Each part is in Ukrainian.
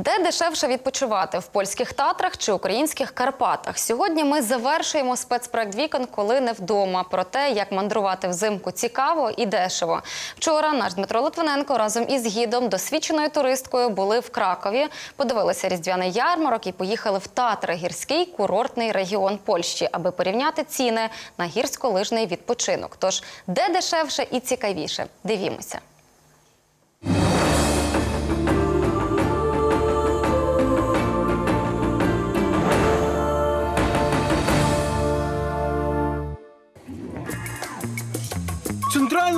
Де дешевше відпочивати в польських татрах чи українських Карпатах? Сьогодні ми завершуємо спецпроект вікон, коли не вдома. Про те, як мандрувати взимку цікаво і дешево. Вчора наш Дмитро Литвиненко разом із гідом, досвідченою туристкою, були в Кракові, подивилися різдвяний ярмарок і поїхали в Татри, гірський курортний регіон Польщі, аби порівняти ціни на гірськолижний відпочинок. Тож де дешевше і цікавіше? Дивімося.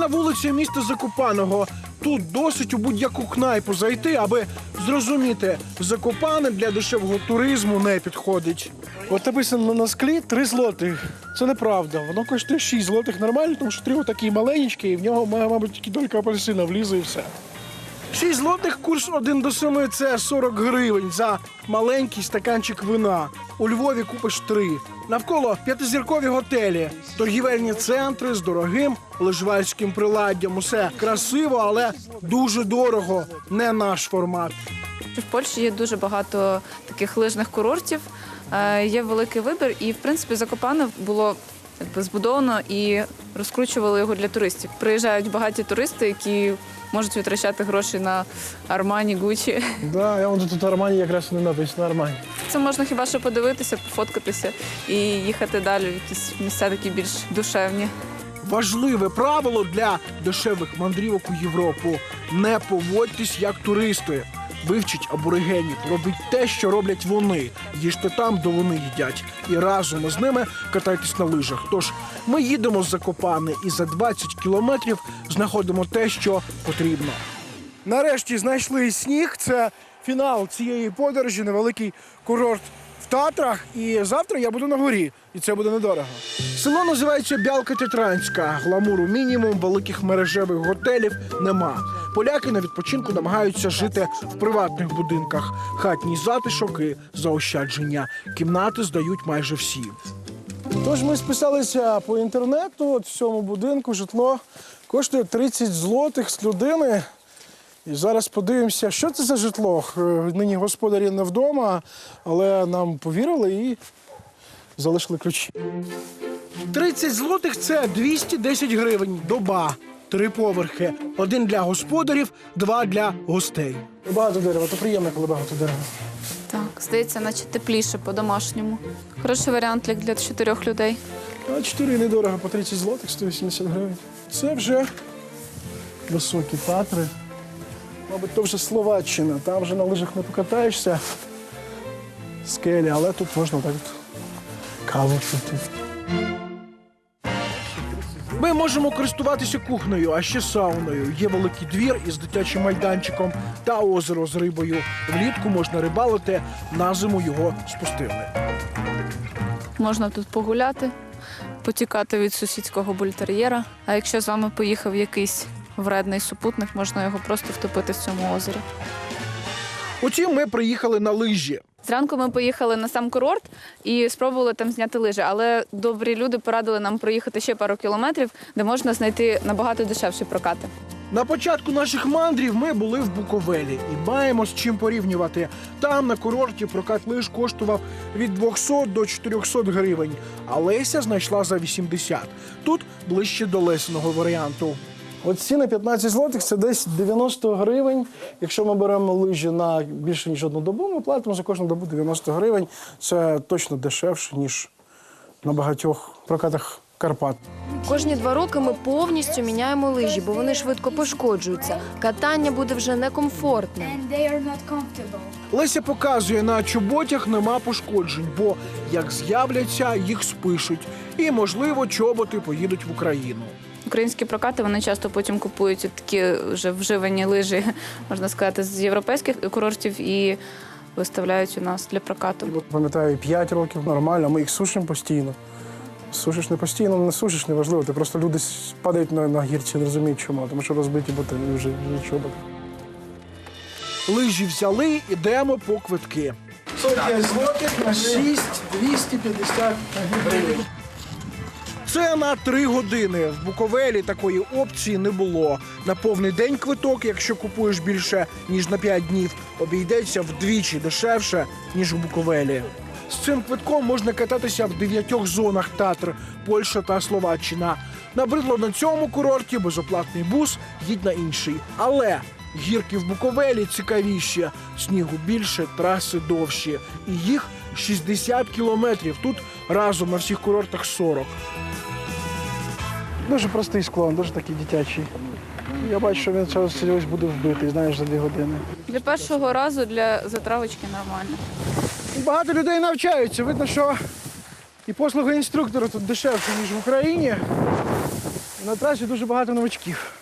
Центральна вулиця міста Закопаного. Тут досить у будь-яку кнайпу зайти, аби зрозуміти, Закопане для дешевого туризму не підходить. От написано на склі 3 злотих. Це неправда. Воно коштує 6 злотих нормально, тому що три отакі маленький, і в нього, мабуть, тільки долька апельсина влізе і все. 6 злотих курс 1 до 7 – це 40 гривень за маленький стаканчик вина. У Львові купиш 3. Навколо п'ятизіркові готелі, торгівельні центри з дорогим лежвальським приладдям. Усе красиво, але дуже дорого. Не наш формат. В Польщі є дуже багато таких лижних курортів, е, є великий вибір, і в принципі Закопане було якби збудовано і розкручували його для туристів. Приїжджають багаті туристи, які можуть витрачати гроші на Армані, Гучі. Да, я вон тут Армані якраз не написано Армані. Це можна хіба що подивитися, пофоткатися і їхати далі в якісь місця такі більш душевні. Важливе правило для дешевих мандрівок у Європу: не поводьтесь як туристи. Вивчіть аборигенів, робіть те, що роблять вони. Їжте там, де вони їдять, і разом із ними катайтесь на лижах. Тож ми їдемо з Закопане і за 20 кілометрів знаходимо те, що потрібно. Нарешті знайшли сніг. Це фінал цієї подорожі, невеликий курорт Татрах. І завтра я буду на горі, і це буде недорого. Село називається Бялка Тетранська. Гламуру мінімум, великих мережевих готелів нема. Поляки на відпочинку намагаються жити в приватних будинках. Хатній затишок і заощадження. Кімнати здають майже всі. Тож ми списалися по інтернету. От в цьому будинку житло коштує 30 злотих з людини. І зараз подивимося, що це за житло. Е, Нині господарі не вдома, але нам повірили і залишили ключі. 30 злотих це 210 гривень. Доба. Три поверхи. Один для господарів, два для гостей. Багато дерева, то приємно, коли багато дерева. Так, здається, наче тепліше по-домашньому. Хороший варіант для чотирьох людей. А 4 недорого по 30 злотих, 180 гривень. Це вже високі татри. Мабуть, то вже Словаччина. Там вже на лижах не покатаєшся. Скелі, але тут можна так от каву пити. Ми можемо користуватися кухнею, а ще сауною. Є великий двір із дитячим майданчиком та озеро з рибою. Влітку можна рибалити, на зиму його спустили. Можна тут погуляти, потікати від сусідського бультер'єра. А якщо з вами поїхав якийсь вредний супутник, можна його просто втопити в цьому озері. Утім, ми приїхали на лижі. Зранку ми поїхали на сам курорт і спробували там зняти лижі, але добрі люди порадили нам проїхати ще пару кілометрів, де можна знайти набагато дешевші прокати. На початку наших мандрів ми були в Буковелі і маємо з чим порівнювати. Там на курорті прокат лиж коштував від 200 до 400 гривень, а Леся знайшла за 80. Тут ближче до лесеного варіанту. От ціна 15 злотих це десь 90 гривень. Якщо ми беремо лижі на більше ніж одну добу, ми платимо за кожну добу 90 гривень. Це точно дешевше, ніж на багатьох прокатах Карпат. Кожні два роки ми повністю міняємо лижі, бо вони швидко пошкоджуються. Катання буде вже comfortable. Леся показує, на чоботях нема пошкоджень, бо як з'являться, їх спишуть. І, можливо, чоботи поїдуть в Україну. Українські прокати вони часто потім купують такі вже вживані лижі, можна сказати, з європейських курортів і виставляють у нас для прокату. Пам'ятаю, 5 років нормально, ми їх сушимо постійно. Сушиш не постійно, не сушиш, неважливо. Ти просто люди падають на, на гірці, не розуміють чому, тому що розбиті вже, вже чобот. Лижі взяли, ідемо по квитки. 45 злотих на 6, 250 гривень. Це на три години. В Буковелі такої опції не було. На повний день квиток, якщо купуєш більше ніж на 5 днів, обійдеться вдвічі дешевше ніж у Буковелі. З цим квитком можна кататися в дев'ятьох зонах Татр, Польща та Словаччина. Набридло на цьому курорті безоплатний бус, їдь на інший. Але гірки в Буковелі цікавіші. Снігу більше, траси довші. І їх 60 кілометрів. Тут разом на всіх курортах 40. Дуже простий склон, дуже такий дитячий. Я бачу, що він ось буде вбитий, знаєш, за дві години. Для першого разу для затравочки нормально. Багато людей навчаються. Видно, що і послуги інструктора тут дешевші, ніж в Україні. На трасі дуже багато новачків.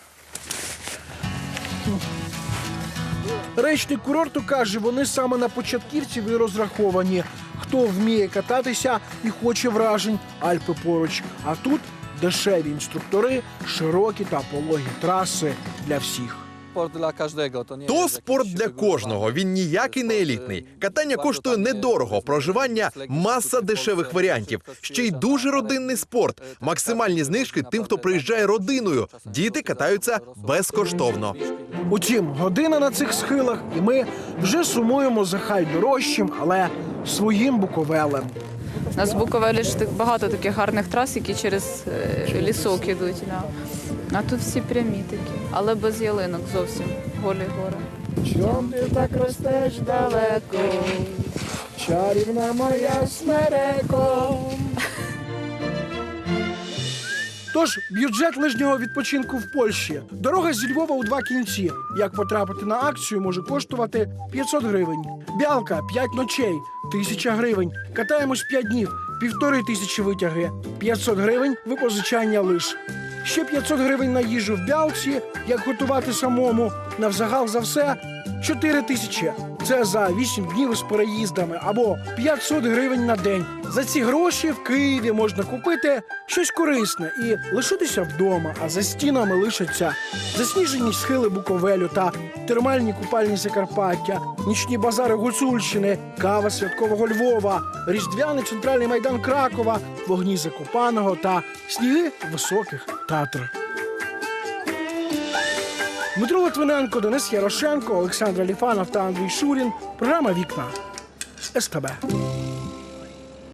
Речник курорту каже, вони саме на початківців і розраховані. Хто вміє кататися і хоче вражень, Альпи поруч. А тут дешеві інструктори, широкі та пологі траси для всіх. Dla każdego. To nie То спорт для кожного. Він ніякий не елітний. Катання коштує недорого. Проживання маса дешевих варіантів. Ще й дуже родинний спорт. Максимальні знижки тим, хто приїжджає родиною. Діти катаються безкоштовно. Утім, година на цих схилах, і ми вже сумуємо за хай дорожчим, але своїм буковелем. У нас Буковелі ж багато таких гарних трас, які через е, лісок ідуть. Да. А тут всі прямі такі, але без ялинок зовсім голі гори. Чом ти так ростеш далеко? Чарівна моя смереко. Тож бюджет лижнього відпочинку в Польщі. Дорога зі Львова у два кінці. Як потрапити на акцію, може коштувати 500 гривень. Бялка 5 ночей, 1000 гривень. Катаємось 5 днів, півтори тисячі витяги, 500 гривень випозичання лиж. Ще 500 гривень на їжу в бялці, як готувати самому. Навзагал за все 4 тисячі. Це за 8 днів з переїздами або 500 гривень на день. За ці гроші в Києві можна купити щось корисне і лишитися вдома, а за стінами лишаться засніжені схили Буковелю та термальні купальні Закарпаття, нічні базари Гуцульщини, кава святкового Львова, різдвяний центральний майдан Кракова, вогні Закопаного та сніги високих Татр. Дмитро Литвиненко, Денис Ярошенко, Олександр Ліфанов та Андрій Шурін. Програма Вікна СТБ.